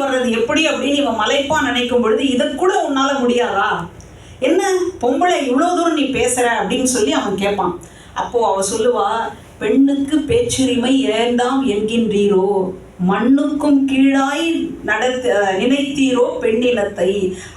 வர்றது எப்படி அப்படின்னு இவன் மலைப்பா நினைக்கும் பொழுது இதை கூட உன்னால முடியாதா? என்ன? பொம்பளை இவ்வளோ தூரம் நீ பேசுற? அப்படின்னு சொல்லி அவன் கேட்பான். அப்போ அவ சொல்லுவா பெண்ணுக்கு பேச்சுரிமை ஏந்தாம் என்கின்றீரோ? மண்ணுக்கும் கீழாய் நடத்த நினைத்தீரோ பெண்ணினத்தை?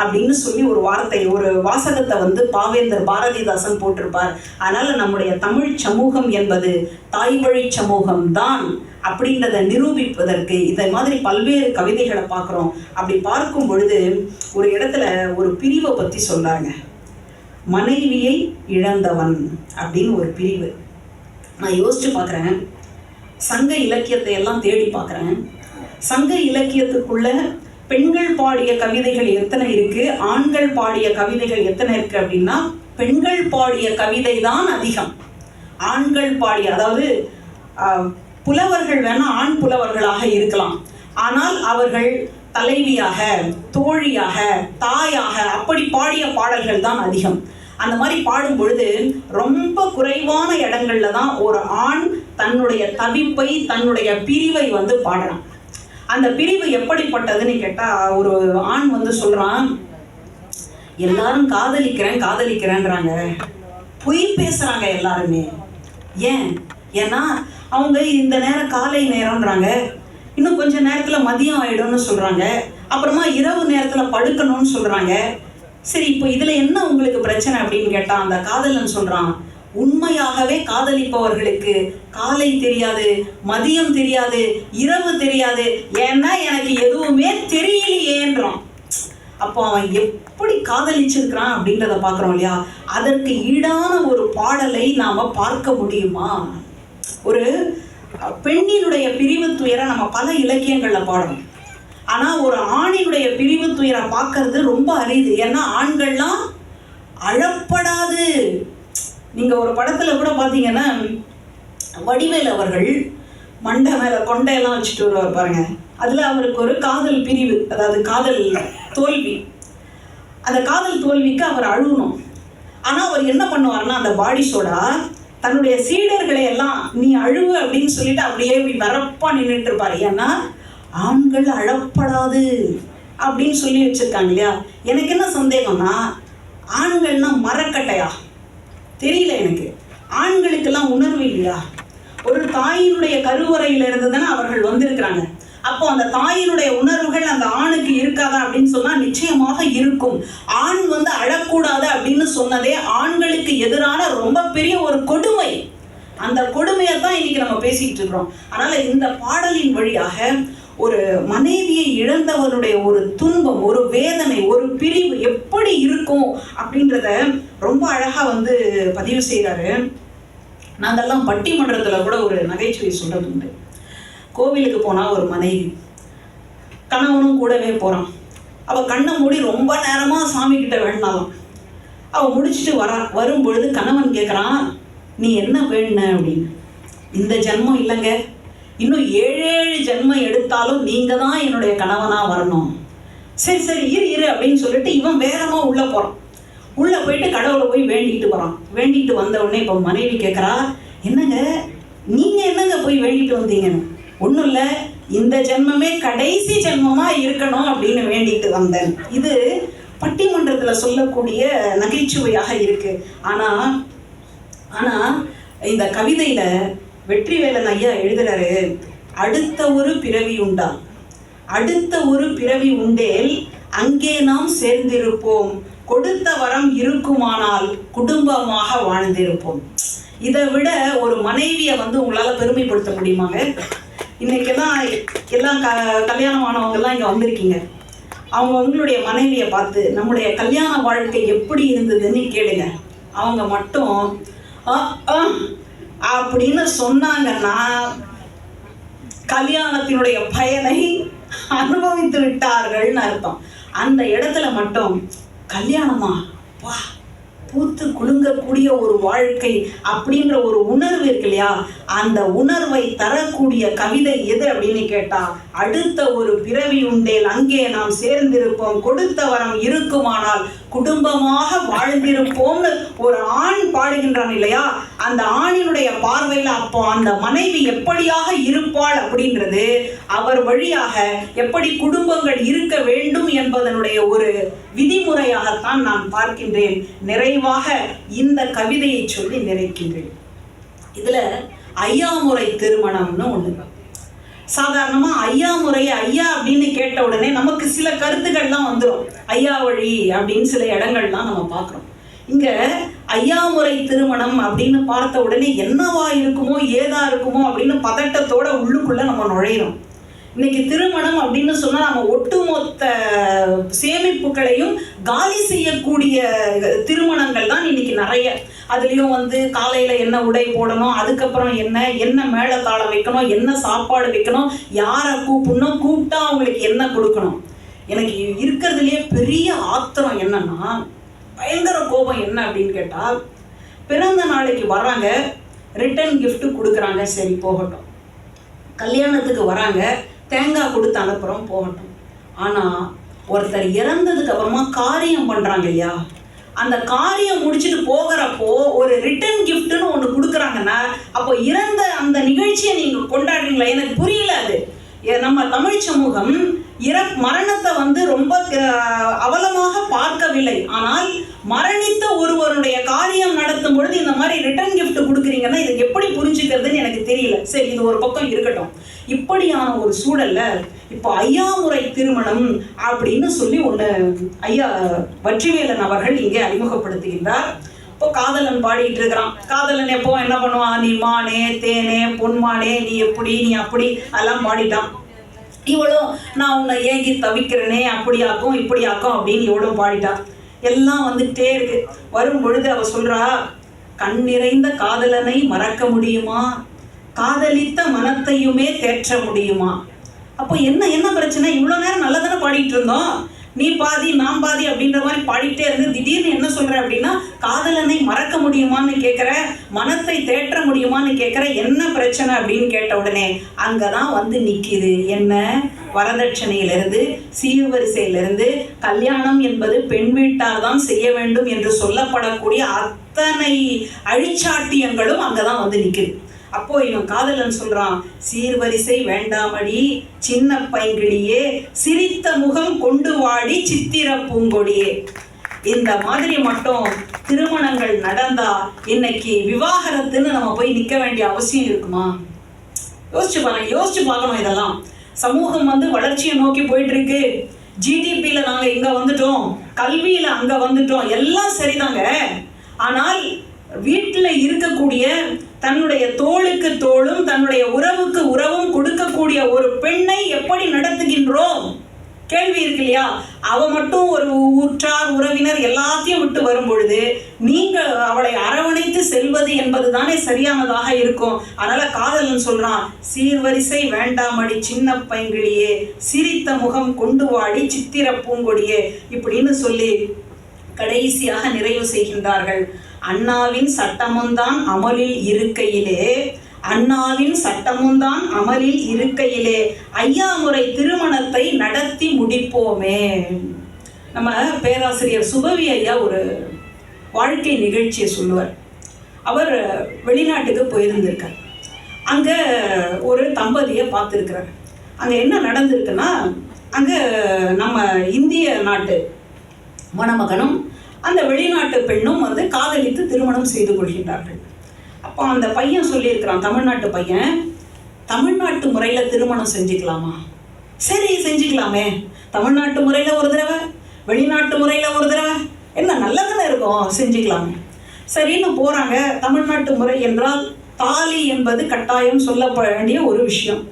அப்படின்னு சொல்லி ஒரு வார்த்தை ஒரு வாசகத்தை வந்து பாவேந்தர் பாரதிதாசன் போட்டிருப்பார். அதனால நம்முடைய தமிழ் சமூகம் என்பது தாய் வழி சமூகம் தான் அப்படின்றத நிரூபிப்பதற்கு இதை மாதிரி பல்வேறு கவிதைகளை பார்க்குறோம். அப்படி பார்க்கும் பொழுது ஒரு இடத்துல ஒரு பிரிவை பற்றி சொல்கிறாங்க மனைவியை இழந்தவன் அப்படின்னு ஒரு பிரிவு. நான் யோசிச்சு பார்க்குறேன். சங்க இலக்கியத்தை எல்லாம் தேடி பார்க்குறேன். சங்க இலக்கியத்துக்குள்ள பெண்கள் பாடிய கவிதைகள் எத்தனை இருக்கு? ஆண்கள் பாடிய கவிதைகள் எத்தனை இருக்கு அப்படின்னா பெண்கள் பாடிய கவிதை தான் அதிகம். ஆண்கள் பாடிய அதாவது புலவர்கள் வேணா ஆண் புலவர்களாக இருக்கலாம். ஆனால் அவர்கள் தலைவியாக தோழியாக தாயாக அப்படி பாடிய பாடல்கள் தான் அதிகம். அந்த மாதிரி பாடும் பொழுது ரொம்ப குறைவான இடங்கள்ல தான் ஒரு ஆண் தன்னுடைய தவிப்பை தன்னுடைய பிரிவை வந்து பாடுறான். அந்த பிரிவு எப்படிப்பட்டதுன்னு கேட்டா ஒரு ஆண் வந்து சொல்றான் எல்லாரும் காதலிக்கிறேன் காதலிக்கிறேன்றாங்க. பொய் பேசுறாங்க எல்லாருமே. ஏன்? ஏன்னா அவங்க இந்த நேரம் காலை நேரம்ன்றாங்க. இன்னும் கொஞ்ச நேரத்துல மதியம் ஆயிடும்னு சொல்றாங்க. அப்புறமா இரவு நேரத்துல படுக்கணும்னு சொல்றாங்க. சரி இப்போ இதுல என்ன உங்களுக்கு பிரச்சனை? அப்படின்னு கேட்டா அந்த காதலன் சொல்றான் உண்மையாகவே காதலிப்பவர்களுக்கு காலை தெரியாது மதியம் தெரியாது இரவு தெரியாது. ஏன்னா எனக்கு எதுவுமே தெரியலையேன்றான். அப்போ அவன் எப்படி காதலிச்சிருக்கிறான் அப்படின்றத பார்க்குறோம் இல்லையா? அதற்கு ஈடான ஒரு பாடலை நாம் பார்க்க முடியுமா? ஒரு பெண்ணினுடைய பிரிவு துயரை நம்ம பல இலக்கியங்களில் பாடுறோம் ஆனால் ஒரு ஆணினுடைய பிரிவு துயரை பார்க்கறது ரொம்ப அரிது. ஏன்னா ஆண்கள்லாம் அழப்படாது. நீங்கள் ஒரு படத்தில் கூட பார்த்தீங்கன்னா வடிவேல் அவர்கள் மண்டை மேலே கொண்டையெல்லாம் வச்சுட்டு வருவார் பாருங்க. அதில் அவருக்கு ஒரு காதல் பிரிவு அதாவது காதல் தோல்வி. அந்த காதல் தோல்விக்கு அவர் அழுகணும். ஆனால் அவர் என்ன பண்ணுவார்னா அந்த பாடி சோடா தன்னுடைய சீடர்களை எல்லாம் நீ அழுவு அப்படின்னு சொல்லிட்டு அப்படியே இப்படி வரப்பா நின்றுட்டு இருப்பார். ஏன்னா ஆண்கள் அழப்படாது அப்படின்னு சொல்லி வச்சிருக்காங்க இல்லையா? எனக்கு என்ன சந்தேகம்னா ஆண்கள்னா மரக்கட்டையா? தெரியல எனக்கு. ஆண்களுக்கெல்லாம் உணர்வு இல்லையா? ஒரு தாயினுடைய கருவறையில இருந்து தானே அவர்கள் வந்திருக்கிறாங்க. அப்போ அந்த தாயினுடைய உணர்வுகள் அந்த ஆணுக்கு இருக்காதா அப்படின்னு சொன்னா நிச்சயமாக இருக்கும். ஆண் வந்து அழக்கூடாது அப்படின்னு சொன்னதே ஆண்களுக்கு எதிரான ரொம்ப பெரிய ஒரு கொடுமை. அந்த கொடுமையை தான் இன்னைக்கு நம்ம பேசிட்டு இருக்கிறோம். அதனால இந்த பாடலின் வழியாக ஒரு மனைவியை இழந்தவனுடைய ஒரு துன்பம் ஒரு வேதனை ஒரு பிரிவு எப்படி இருக்கும் அப்படின்றத ரொம்ப அழகா வந்து பதிவு செய்கிறாரு நாங்கெல்லாம் பட்டிமன்றத்தில் கூட ஒரு நகைச்சுவை சொல்றது உண்டு. கோவிலுக்கு போனால் ஒரு மனைவி கணவனும் கூடவே போகிறான் அவள் கண்ணை மூடி ரொம்ப நேரமாக சாமி கிட்ட அவள் முடிச்சுட்டு வரா வரும்பொழுது கணவன் கேட்குறான் நீ என்ன வேணுன? அப்படின்னு. இந்த ஜென்மம் இல்லைங்க. இன்னும் ஏழு ஏழு ஜென்மம் எடுத்தாலும் நீங்க தான் என்னுடைய கணவனா வரணும். சரி சரி இரு இரு அப்படின்னு சொல்லிட்டு இவன் வேகமா உள்ள போறான். உள்ள போயிட்டு கடவுளை போய் வேண்டிட்டு வரான் வேண்டிட்டு வந்த உடனே இப்போ மனைவி கேட்குறா என்னங்க நீங்க என்னங்க போய் வேண்டிட்டு வந்தீங்கன்னு? ஒன்றும் இல்லை இந்த ஜென்மமே கடைசி ஜென்மமா இருக்கணும் அப்படின்னு வேண்டிட்டு வந்தேன். இது பட்டிமன்றத்தில் சொல்லக்கூடிய நகைச்சுவையாக இருக்கு. ஆனா ஆனா இந்த கவிதையில வெற்றிவேலன் ஐயா எழுதுறாரு அடுத்த ஒரு பிறவி உண்டா அடுத்த ஒரு பிறவி உண்டேல் அங்கே நாம் சேர்ந்திருப்போம். கொடுத்த வரம் இருக்குமானால் குடும்பமாக வாழ்ந்திருப்போம். இதை விட ஒரு மனைவியை வந்து உங்களால் பெருமைப்படுத்த முடியுமாங்க? இன்னைக்கெல்லாம் எல்லாம் க கல்யாணம் ஆனவங்கெல்லாம் இங்கே வந்திருக்கீங்க. அவங்க உங்களுடைய மனைவியை பார்த்து நம்முடைய கல்யாண வாழ்க்கை எப்படி இருந்ததுன்னு கேளுங்க. அவங்க மட்டும் அப்படின்னு சொன்னாங்கன்னா கல்யாணத்தினுடைய பயனை அனுபவித்து விட்டார்கள்னு அர்த்தம். அந்த இடத்துல மட்டும் கல்யாணமா? வா பூத்து குலுங்கக்கூடிய ஒரு வாழ்க்கை அப்படின்ற ஒரு உணர்வு இருக்கு இல்லையா? அந்த உணர்வை தரக்கூடிய கவிதை எது அப்படின்னு கேட்டா அடுத்த ஒரு பிறவி உண்டேல் அங்கே நாம் சேர்ந்திருப்போம் கொடுத்த வரம் இருக்குமானால் குடும்பமாக வாழ்ந்திருப்போம்னு ஒரு ஆண் பாடுகின்றான் இல்லையா? அந்த ஆணினுடைய பார்வையில் அப்போ அந்த மனைவி எப்படியாக இருப்பாள் அப்படின்றது அவர் வழியாக எப்படி குடும்பங்கள் இருக்க வேண்டும் என்பதனுடைய ஒரு விதிமுறையாகத்தான் நான் பார்க்கின்றேன். நிறைவாக இந்த கவிதையை சொல்லி நிறைக்கின்றேன் இதுல ஐயாமுறை திருமணம்னு ஒன்று சாதாரணமாக ஐயா முறை ஐயா அப்படின்னு கேட்ட உடனே நமக்கு சில கருத்துக்கள்லாம் வந்துடும் ஐயா வழி அப்படின்னு சில இடங்கள்லாம் நம்ம பார்க்குறோம். இங்கே ஐயா முறை திருமணம் அப்படின்னு பார்த்த உடனே என்னவா இருக்குமோ ஏதா இருக்குமோ அப்படின்னு பதட்டத்தோட உள்ளுக்குள்ளே நம்ம நுழையிறோம். இன்னைக்கு திருமணம் அப்படின்னு சொன்னால் நம்ம ஒட்டுமொத்த சேமிப்புகளையும் காலி செய்யக்கூடிய திருமணங்கள் தான் இன்னைக்கு நிறைய. அதுலேயும் வந்து காலையில் என்ன உடை போடணும் அதுக்கப்புறம் என்ன என்ன மேளதாளம் வைக்கணும் என்ன சாப்பாடு வைக்கணும் யாரை கூப்பிடணும் கூப்பிட்டா அவங்களுக்கு என்ன கொடுக்கணும்? எனக்கு இருக்கிறதுலையே பெரிய ஆத்திரம் என்னன்னா பயங்கர கோபம் என்ன அப்படின்னு கேட்டால் பிறந்த நாளைக்கு வராங்க ரிட்டர்ன் கிஃப்ட் கொடுக்குறாங்க சரி போகட்டும். கல்யாணத்துக்கு வராங்க தேங்காய் கொடுத்து அனுப்புகிறோம் போகட்டும். ஆனால் ஒருத்தர் இறந்ததுக்கு அப்புறமா காரியம் பண்ணுறாங்க இல்லையா? அந்த காரியம் முடிச்சுட்டு போகிறப்போ ஒரு ரிட்டர்ன் கிஃப்ட்னு ஒன்று கொடுக்குறாங்கன்னா அப்போ இறந்த அந்த நிகழ்ச்சியை நீங்கள் கொண்டாடுறீங்களா? எனக்கு புரியல அது. நம்ம தமிழ் சமூகம் இற மரணத்தை வந்து ரொம்ப அவலமாக பார்க்கவில்லை. ஆனால் மரணித்த ஒருவருடைய காரியம் நடத்தும் பொழுது இந்த மாதிரி ரிட்டர்ன் கிஃப்ட் கொடுக்குறீங்கன்னா இதை எப்படி புரிஞ்சுக்கிறதுன்னு எனக்கு தெரியல. சரி இது ஒரு பக்கம் இருக்கட்டும். இப்படியான ஒரு சூழல்ல இப்போ ஐயா முறை திருமணம் அப்படின்னு சொல்லி ஒன்று ஐயா வற்றிவேலன் அவர்கள் இங்கே அறிமுகப்படுத்துகின்றார். இப்போ காதலன் பாடிட்டு இருக்கிறான். காதலன் எப்போ என்ன பண்ணுவான்? நீ மானே தேனே பொன்மானே நீ எப்படி நீ அப்படி அதெல்லாம் பாடிட்டான். இவளும் நான் உன்னை ஏங்கி தவிக்கிறேனே அப்படியாக்கும் இப்படியாக்கும் அப்படின்னு இவளும் பாடிட்டா. எல்லாம் வந்துட்டே இருக்கு. வரும் பொழுது அவ சொல்றா கண் நிறைந்த காதலனை மறக்க முடியுமா? காதலித்த மனத்தையுமே தேற்ற முடியுமா? அப்போ என்ன என்ன பிரச்சனை? இவ்வளோ நேரம் நல்லா தானே பாடிட்டு இருந்தோம். நீ பாதி நான் பாதி அப்படின்ற மாதிரி பாடிட்டே இருந்து திடீர்னு என்ன சொல்ற அப்படின்னா காதலனை மறக்க முடியுமான்னு கேட்குற மனத்தை தேற்ற முடியுமான்னு கேட்குற என்ன பிரச்சனை அப்படின்னு கேட்ட உடனே அங்கே தான் வந்து நிற்கிது என்ன? வரதட்சணையிலிருந்து சீர்வரிசையிலிருந்து கல்யாணம் என்பது பெண் வீட்டார் தான் செய்ய வேண்டும் என்று சொல்லப்படக்கூடிய அத்தனை அழிச்சாட்டியங்களும் அங்கே தான் வந்து நிற்குது அப்போ இவன் காதலன் சொல்றான் சீர்வரிசை வேண்டாமடி சின்ன பைங்கிளியே சிரித்த முகம் கொண்டு வாடி சித்திர பூங்கொடியே. இந்த மாதிரி மட்டும் திருமணங்கள் நடந்தா இன்னைக்கு விவாகரத்துன்னு நம்ம போய் நிக்க வேண்டிய அவசியம் இருக்குமா? யோசிச்சு பாருங்க யோசிச்சு பார்க்கணும் இதெல்லாம். சமூகம் வந்து வளர்ச்சியை நோக்கி போயிட்டு இருக்கு ஜிடிபியில் நாங்கள் இங்கே வந்துட்டோம். கல்வியில் அங்கே வந்துட்டோம். எல்லாம் சரிதாங்க. ஆனால் வீட்டில் இருக்கக்கூடிய தன்னுடைய தோளுக்கு தோளும் தன்னுடைய உறவுக்கு உறவும் கொடுக்கக்கூடிய ஒரு பெண்ணை எப்படி நடத்துகின்றோம் கேள்வி இருக்கு இல்லையா? அவ மட்டும் ஒரு உற்றார் உறவினர் எல்லாத்தையும் விட்டு வரும் பொழுது நீங்கள் அவளை அரவணைத்து செல்வது என்பது தானே சரியானதாக இருக்கும். அதனால காதலன் சொல்றான் சீர்வரிசை வேண்டாமடி சின்ன பைங்கிளியே சிரித்த முகம் கொண்டு வாடி சித்திர பூங்கொடியே இப்படின்னு சொல்லி கடைசியாக நிறைவு செய்கின்றார்கள். அண்ணாவின் சட்டமும்தான் அமலில் இருக்கையிலே. அண்ணாவின் சட்டமும்தான் அமலில் இருக்கையிலே. ஐயாமுறை திருமணத்தை நடத்தி முடிப்போமே. நம்ம பேராசிரியர் சுபவி ஐயா ஒரு வாழ்க்கை நிகழ்ச்சியை சொல்லுவார். அவர் வெளிநாட்டுக்கு போயிருந்திருக்கார். அங்கே ஒரு தம்பதியை பார்த்துருக்கிறார். அங்கே என்ன நடந்திருக்குன்னா அங்கே நம்ம இந்திய நாட்டு மணமகனும் அந்த வெளிநாட்டு பெண்ணும் வந்து காதலித்து திருமணம் செய்து கொள்கின்றார்கள். அப்போ அந்த பையன் சொல்லியிருக்கிறான் தமிழ்நாட்டு பையன் தமிழ்நாட்டு முறையில் திருமணம் செஞ்சுக்கலாமா? சரி செஞ்சுக்கலாமே. தமிழ்நாட்டு முறையில் ஒரு தடவை வெளிநாட்டு முறையில் ஒரு தடவை. என்ன நல்லதானே இருக்கும் செஞ்சுக்கலாமே. சரின்னு போகிறாங்க தமிழ்நாட்டு முறை என்றால் தாலி என்பது கட்டாயம் சொல்லப்பட வேண்டிய ஒரு விஷயம்.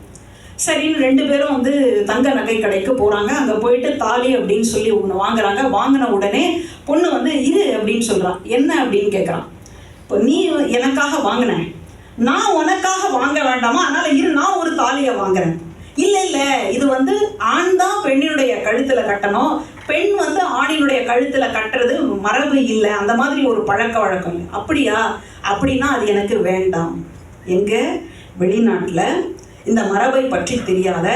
சரின்னு ரெண்டு பேரும் வந்து தங்க நகை கடைக்கு போகிறாங்க அங்கே போயிட்டு தாலி அப்படின்னு சொல்லி ஒன்று வாங்குறாங்க. வாங்கின உடனே பொண்ணு வந்து இரு அப்படின்னு சொல்கிறான் என்ன? அப்படின்னு கேட்குறான் இப்போ நீ எனக்காக வாங்கின. நான் உனக்காக வாங்க வேண்டாமா? அதனால் இரு நான் ஒரு தாலியை வாங்குறேன். இல்லை இல்லை. இது வந்து ஆண் தான் பெண்ணினுடைய கழுத்தில் கட்டணும். பெண் வந்து ஆணினுடைய கழுத்தில் கட்டுறது மரபு இல்லை. அந்த மாதிரி ஒரு பழக்க வழக்கம். அப்படியா? அப்படின்னா அது எனக்கு வேண்டாம். எங்கே? வெளிநாட்டில் இந்த மரபை பற்றி தெரியாத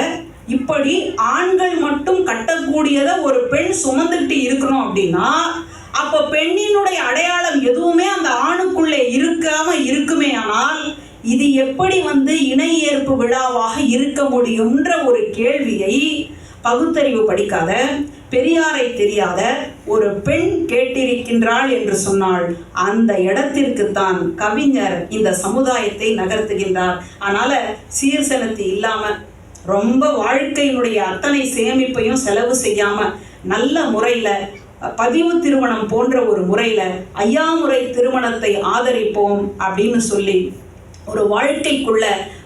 இப்படி ஆண்கள் மட்டும் கட்டக்கூடியதை ஒரு பெண் சுமந்துக்கிட்டு இருக்கிறோம் அப்படின்னா அப்போ பெண்ணினுடைய அடையாளம் எதுவுமே அந்த ஆணுக்குள்ளே இருக்காம இருக்குமே ஆனால் இது எப்படி வந்து இணை ஏற்பு விழாவாக இருக்க முடியும்ன்ற ஒரு கேள்வியை பகுத்தறிவு படிக்காத பெரியாரை தெரியாத ஒரு பெண் கேட்டிருக்கின்றாள் என்று சொன்னால் அந்த இடத்திற்கு தான் கவிஞர் இந்த சமுதாயத்தை நகர்த்துகின்றார். அதனால சீர்சனத்து இல்லாம ரொம்ப வாழ்க்கையினுடைய அத்தனை சேமிப்பையும் செலவு செய்யாம நல்ல முறையில பதிவு திருமணம் போன்ற ஒரு முறையில ஐயாமுறை திருமணத்தை ஆதரிப்போம் அப்படின்னு சொல்லி ஒரு வாழ்க்கைக்குள்ள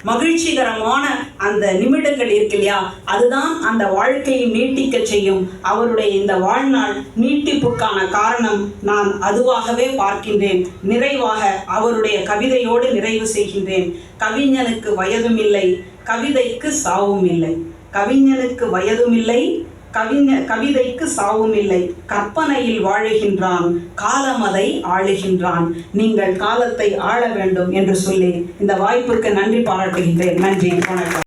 மகிழ்ச்சிகரமான அந்த நிமிடங்கள் இருக்கு இல்லையா? அதுதான் அந்த வாழ்க்கையை நீட்டிக்க செய்யும். அவருடைய இந்த வாழ்நாள் நீட்டிப்புக்கான காரணம் நான் அதுவாகவே பார்க்கின்றேன். நிறைவாக அவருடைய கவிதையோடு நிறைவு செய்கின்றேன். கவிஞனுக்கு வயதும் இல்லை கவிதைக்கு சாவும் இல்லை கவிஞனுக்கு வயதும் இல்லை கவிஞ கவிதைக்கு சாவும் இல்லை கற்பனையில் வாழுகின்றான். காலம் அதை ஆளுகின்றான். நீங்கள் காலத்தை ஆள வேண்டும் என்று சொல்லி இந்த வாய்ப்புக்கு நன்றி பாராட்டுகின்றேன். நன்றி. வணக்கம்.